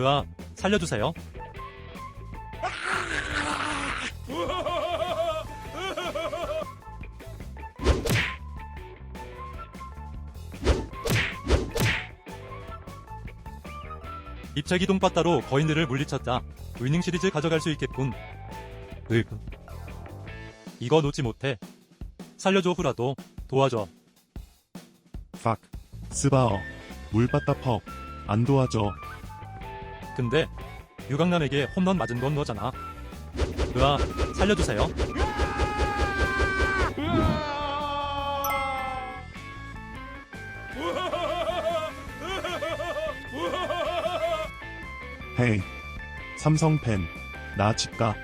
으아, 살려주세요. 입체 기동 빠따로 거인들을 물리쳤다. 위닝 시리즈 가져갈 수 있겠군. 으 이거 놓지 못해. 살려줘 후라도 도와줘. 팍, 스바어, 물바다 퍽, 안 도와줘. 근데 유강남에게 홈런 맞은 건 너잖아. 으아, 살려주세요. 헤이, 삼성 팬, 나 집가.